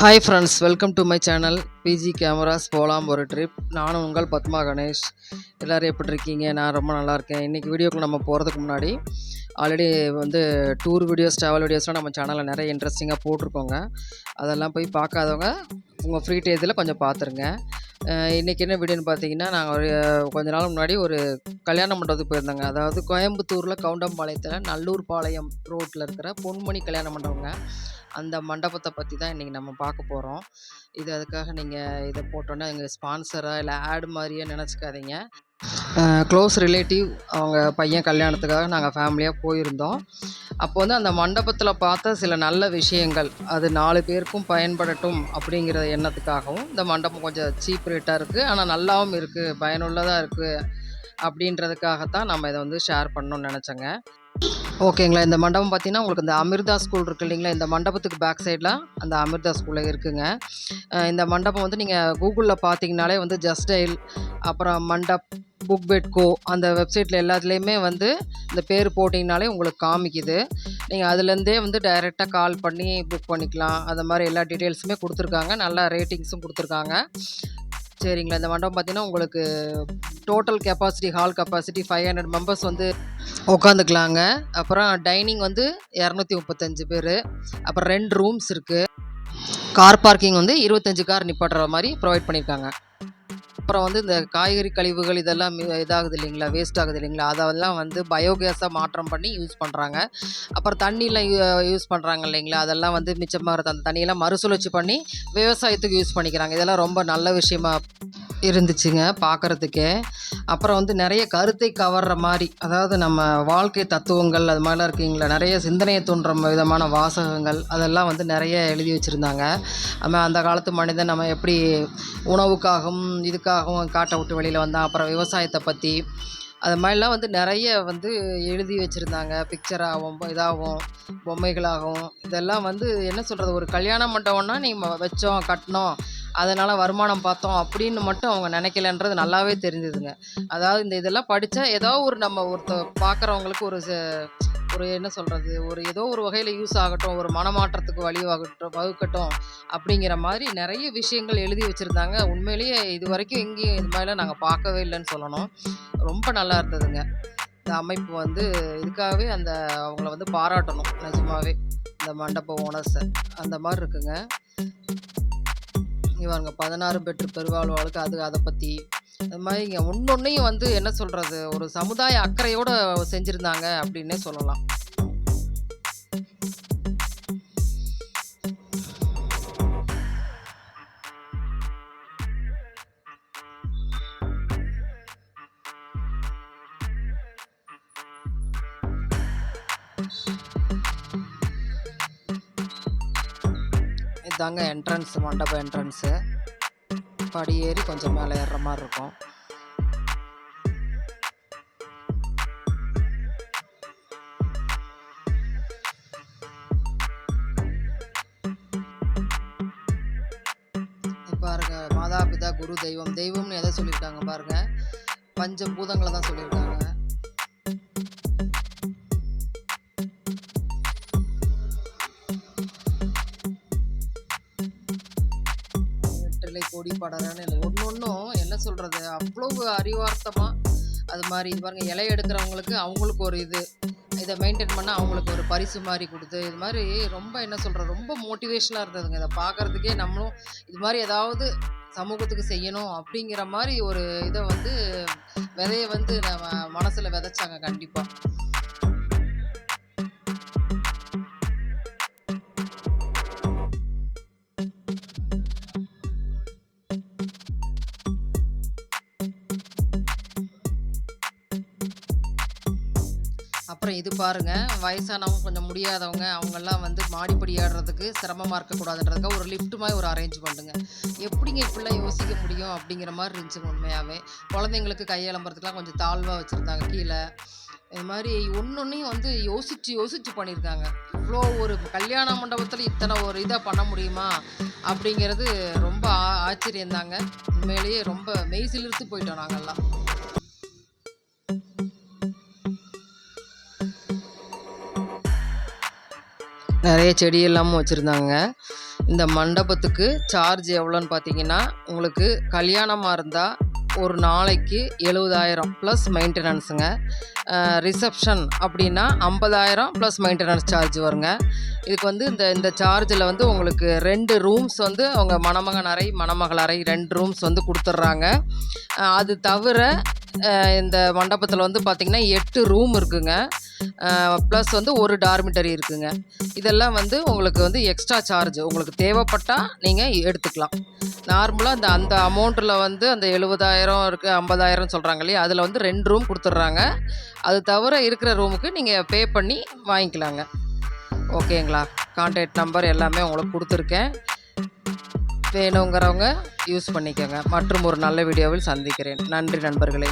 Hi friends welcome to my channel BG cameras போகலாம் ஒரு trip நானும் உங்கள் பத்மா கணேஷ். எல்லோரும் எப்படி இருக்கீங்க? நான் ரொம்ப நல்லா இருக்கேன். இன்றைக்கி வீடியோக்கு நம்ம போகிறதுக்கு முன்னாடி ஆல்ரெடி வந்து டூர் வீடியோஸ் ட்ராவல் வீடியோஸ்லாம் நம்ம சேனலில் நிறைய இன்ட்ரெஸ்டிங்காக போட்டிருக்கோங்க. அதெல்லாம் போய் பார்க்காதவங்க உங்கள் ஃப்ரீ டேஜில் கொஞ்சம் பார்த்துருங்க. இன்றைக்கி என்ன வீடியோன்னு பார்த்தீங்கன்னா நாங்கள் ஒரு கொஞ்ச நாள் முன்னாடி ஒரு கல்யாண மண்டபத்துக்கு போயிருந்தோங்க. அதாவது கோயம்புத்தூரில் கவுண்டம்பாளையத்தில் நல்லூர் பாளையம் ரோட்டில் இருக்கிற பொன்மணி கல்யாண மண்டபங்க. அந்த மண்டபத்தை பற்றி தான் இன்றைக்கி நம்ம பார்க்க போகிறோம் இது அதுக்காக நீங்கள் இதை போட்டோன்னே எங்கள் ஸ்பான்சராக இல்லை ஆடு மாதிரியே நினச்சிக்காதீங்க. க்ளோஸ் ரிலேட்டிவ் அவங்க பையன் கல்யாணத்துக்காக நாங்கள் ஃபேமிலியாக போயிருந்தோம். அப்போ வந்து அந்த மண்டபத்தில் பார்த்த சில நல்ல விஷயங்கள் அது நாலு பேருக்கும் பயன்படட்டும் அப்படிங்கிற எண்ணத்துக்காகவும் இந்த மண்டபம் கொஞ்சம் சீப் ரேட்டாக இருக்குது ஆனால் நல்லாவும் இருக்குது பயனுள்ளதாக இருக்குது அப்படின்றதுக்காகத்தான் நம்ம இதை வந்து ஷேர் பண்ணணும்னு நினச்சேங்க. ஓகேங்களா இந்த மண்டபம் பார்த்தீங்கன்னா உங்களுக்கு இந்த அமிர்தா ஸ்கூல் இருக்கு இல்லைங்களா இந்த மண்டபத்துக்கு பேக் சைடில் அந்த அமிர்தா ஸ்கூலில் இருக்குங்க. இந்த மண்டபம் வந்து நீங்கள் கூகுளில் பார்த்தீங்கனாலே வந்து ஜஸ்டைல் அப்புறம் மண்டப் புக் பெட் கோ அந்த வெப்சைட்டில் எல்லாத்துலேயுமே வந்து இந்த பேர் போட்டிங்கனாலே உங்களுக்கு காமிக்குது. நீங்கள் அதுலேருந்தே வந்து டைரெக்டாக கால் பண்ணி புக் பண்ணிக்கலாம். அந்த மாதிரி எல்லா டீட்டெயில்ஸுமே கொடுத்துருக்காங்க. நல்லா ரேட்டிங்ஸும் கொடுத்துருக்காங்க. சரிங்களா. இந்த மண்டபம் பார்த்தீங்கன்னா உங்களுக்கு total capacity hall capacity five hundred members வந்து உட்காந்துக்கலாங்க அப்புறம் டைனிங் வந்து இரநூத்தி முப்பத்தஞ்சு பேர். அப்புறம் ரெண்டு ரூம்ஸ் இருக்குது கார் பார்க்கிங் வந்து இருபத்தஞ்சு கார் நிப்பாட்டுற மாதிரி ப்ரொவைட் பண்ணியிருக்காங்க அப்புறம் வந்து இந்த காய்கறி கழிவுகள் இதெல்லாம் இதாகுது இல்லைங்களா வேஸ்ட் ஆகுது இல்லைங்களா அதெல்லாம் வந்து பயோகேஸாக மாற்றம் பண்ணி யூஸ் பண்ணுறாங்க அப்புறம் தண்ணியெலாம் யூஸ் பண்ணுறாங்க இல்லைங்களா அதெல்லாம் வந்து மிச்சமாகிறது அந்த தண்ணியெல்லாம் மறுசுழற்சி பண்ணி விவசாயத்துக்கு யூஸ் பண்ணிக்கிறாங்க. இதெல்லாம் ரொம்ப நல்ல விஷயமா இருந்துச்சுங்க பார்க்குறதுக்கே அப்புறம் வந்து நிறைய கருத்தை கவர்ற மாதிரி அதாவது நம்ம வாழ்க்கை தத்துவங்கள் அது மாதிரிலாம் இருக்குங்களா நிறைய சிந்தனையை தூண்டுற விதமான வாசகங்கள் அதெல்லாம் வந்து நிறைய எழுதி வச்சுருந்தாங்க. நம்ம அந்த காலத்து மனிதன் நம்ம எப்படி உணவுக்காகவும் இதுக்காக இதுக்காகவும் காட்டை விட்டு வெளியில் வந்தான். அப்புறம் விவசாயத்தை பற்றி அது மாதிரிலாம் வந்து நிறைய வந்து எழுதி வச்சுருந்தாங்க. பிக்சராகவும் இதாகவும் பொம்மைகளாகவும் இதெல்லாம் வந்து என்ன சொல்கிறது ஒரு கல்யாண மண்டபம்னா நீங்கள் வச்சோம் கட்டினோம். அதனால் வருமானம் பார்த்தோம் அப்படின்னு மட்டும் அவங்க நினைக்கலன்றது நல்லாவே தெரிஞ்சுதுங்க. அதாவது இந்த இதெல்லாம் படித்தா ஏதோ ஒரு நம்ம ஒருத்த பார்க்குறவங்களுக்கு ஒரு ச- ஒரு என்ன சொல்கிறது ஒரு ஏதோ ஒரு வகையில் யூஸ் ஆகட்டும் ஒரு மனமாற்றத்துக்கு வழிவாகட்டும் வகுக்கட்டும் அப்படிங்கிற மாதிரி நிறைய விஷயங்கள் எழுதி வச்சுருந்தாங்க. உண்மையிலேயே இது வரைக்கும் எங்கேயும் இது மாதிரிலாம் நாங்கள் பார்க்கவே இல்லைன்னு சொல்லணும். ரொம்ப நல்லா இருந்ததுங்க. இந்த அமைப்பு வந்து இதுக்காகவே அந்த அவங்கள வந்து பாராட்டணும். நிஜமாகவே இந்த மண்டப ஓனர்ஸை. அந்த மாதிரி இருக்குங்க. பாருங்க பதினாறு பெற்று பெருவாழ்வாளுக்கு அது அதை பற்றி அது மாதிரி இங்கே ஒன்றொன்னையும் வந்து என்ன சொல்கிறது ஒரு சமுதாய அக்கறையோடு செஞ்சுருந்தாங்க அப்படின்னே சொல்லலாம். இதாங்க என்ட்ரன்ஸ் மண்டபம் என்ட்ரன்ஸு படி ஏறி கொஞ்சம் மேலே ஏறுற மாதிரி இருக்கும். பாருங்க மாதா பிதா குரு தெய்வம். தெய்வம்னு எதை சொல்லியிருக்காங்க பாருங்க? பஞ்ச பூதங்களை தான் சொல்லியிருக்காங்க. வெற்றிலை கொடி படரன்னு இல்லை. ஒன்று ஒன்றும் என்ன சொல்கிறது அவ்வளவு அறிவார்த்தமாக அது மாதிரி இது பாருங்கள் இலை எடுக்கிறவங்களுக்கு அவங்களுக்கு ஒரு இது. இதை மெயின்டைன் பண்ண அவங்களுக்கு ஒரு பரிசு மாதிரி கொடுத்து இது மாதிரி ரொம்ப என்ன சொல்கிறது ரொம்ப மோட்டிவேஷனாக இருந்ததுங்க. இதை பார்க்குறதுக்கே நம்மளும் இது மாதிரி ஏதாவது சமூகத்துக்கு செய்யணும் அப்படிங்கிற மாதிரி ஒரு இதை வந்து விதையை வந்து நம்ம மனசில் விதைச்சாங்க கண்டிப்பாக அப்புறம் இது பாருங்க வயசானவங்க கொஞ்சம் முடியாதவங்க அவங்கெல்லாம் வந்து மாடிப்படி ஏறுறதுக்கு சிரமமாக இருக்கக்கூடாதுன்றதுக்காக ஒரு லிஃப்ட் மாதிரி ஒரு அரேஞ்ச் பண்ணுங்க எப்படிங்க இப்படிலாம் யோசிக்க முடியும் அப்படிங்கிற மாதிரி இருந்துச்சுங்க உண்மையாகவே குழந்தைங்களுக்கு கையெலம்புறதுக்குலாம் கொஞ்சம் தாழ்வாக வச்சுருந்தாங்க கீழே. இது மாதிரி ஒன்னொன்னையும் வந்து யோசித்து யோசித்து பண்ணியிருக்காங்க. இவ்வளோ ஒரு கல்யாண மண்டபத்தில் இத்தனை ஒரு இதாக பண்ண முடியுமா? அப்படிங்கிறது ரொம்ப ஆ- உண்மையிலேயே ரொம்ப மெய்சிலிருத்து போயிட்டோம் நாங்கள்லாம் நிறைய செடி எல்லாமும் வச்சுருந்தாங்க. இந்த மண்டபத்துக்கு சார்ஜ் எவ்வளோன்னு பார்த்தீங்கன்னா உங்களுக்கு கல்யாணமாக இருந்தால் ஒரு நாளைக்கு எழுபதாயிரம் ப்ளஸ் மெயின்டெனன்ஸுங்க ரிசப்ஷன் அப்படின்னா ஐம்பதாயிரம் ப்ளஸ் மெயின்டெனன்ஸ் சார்ஜ் வருங்க. இதுக்கு வந்து இந்த இந்த சார்ஜில் வந்து உங்களுக்கு ரெண்டு ரூம்ஸ் வந்து அவங்க மணமகன் அறை மணமகள் அறை ரெண்டு ரூம்ஸ் வந்து கொடுத்துட்றாங்க. அது தவிர இந்த மண்டபத்தில் வந்து பார்த்திங்கன்னா எட்டு ரூம் இருக்குங்க. ப்ளஸ் வந்து ஒரு டார்மிட்டரி இருக்குங்க. இதெல்லாம் வந்து உங்களுக்கு வந்து எக்ஸ்ட்ரா சார்ஜ் உங்களுக்கு தேவைப்பட்டால் நீங்கள் எடுத்துக்கலாம். நார்மலாக அந்த அந்த அமௌண்ட்டில் வந்து அந்த எழுபதாயிரம் இருக்குது ஐம்பதாயிரம் சொல்கிறாங்க இல்லையா? அதில் வந்து ரெண்டு ரூம் கொடுத்துட்றாங்க. அது தவிர இருக்கிற ரூமுக்கு நீங்கள் பே பண்ணி வாங்கிக்கலாங்க. ஓகேங்களா? கான்டாக்ட் நம்பர் எல்லாமே உங்களுக்கு கொடுத்துருக்கேன். வேணுங்கிறவங்க யூஸ் பண்ணிக்கோங்க. மற்றும் ஒரு நல்ல வீடியோவில் சந்திக்கிறேன். நன்றி நண்பர்களே.